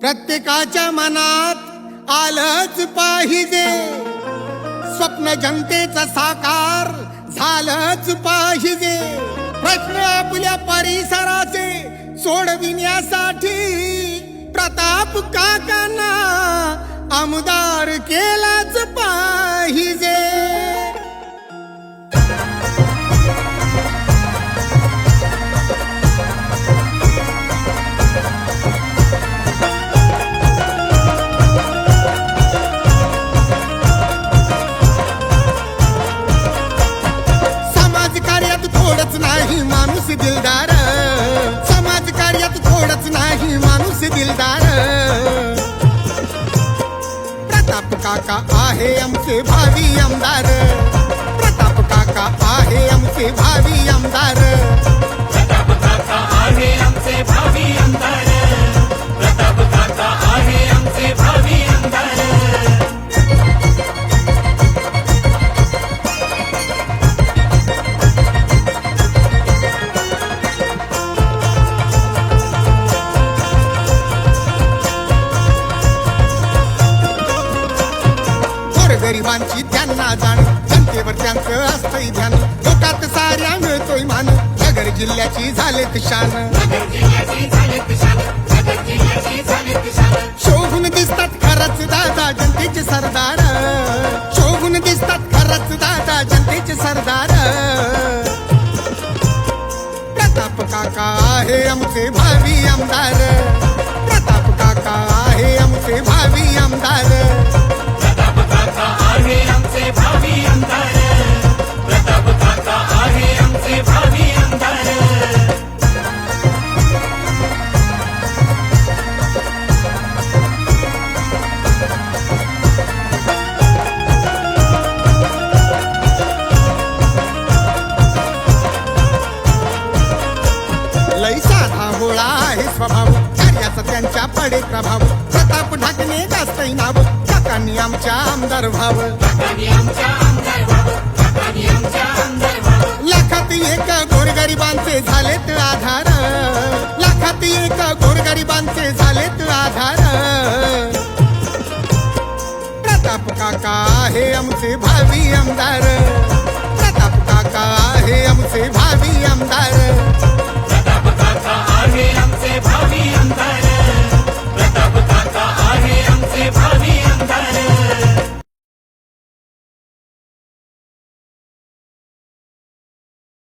प्रत्येकाच्या मनात आलंच पाहिजे. स्वप्न जनतेचा साकार झालंच पाहिजे. प्रश्न आपल्या परिसराचे सोडविण्यासाठी प्रताप काकांना आमदार केलाच पाहिजे. नाही माणूस दिलदार. समाज कार्यात थोडच नाही माणूस दिलदार. प्रताप काका आहे आमचे भावी आमदार. प्रताप काका आहे आमचे भावी आमदार. गरिबांची त्यांना जाण. जनतेवर त्यांचं असतंय ध्यान. लोकात साऱ्या मिळतोय मान. नगर जिल्ह्याची झाले शान. शोभून दिसतात खरंच दादा जनतेचे सरदार. शोभून दिसतात खरंच दादा जनतेचे सरदार. प्रताप काका आहे आमचे भावी आमदार. स्वभाव. कार्याचा त्यांच्या पडे प्रभाव. प्रताप ढाकणे जास्त नाव काकांनी आमच्या आमदार व्हाव. लाखात एक गोरगरिबांचे झालेत आधार. लाखात एक गोरगरिबांचे झालेत आधार. प्रताप काका हे आमचे भावी आमदार. प्रताप काका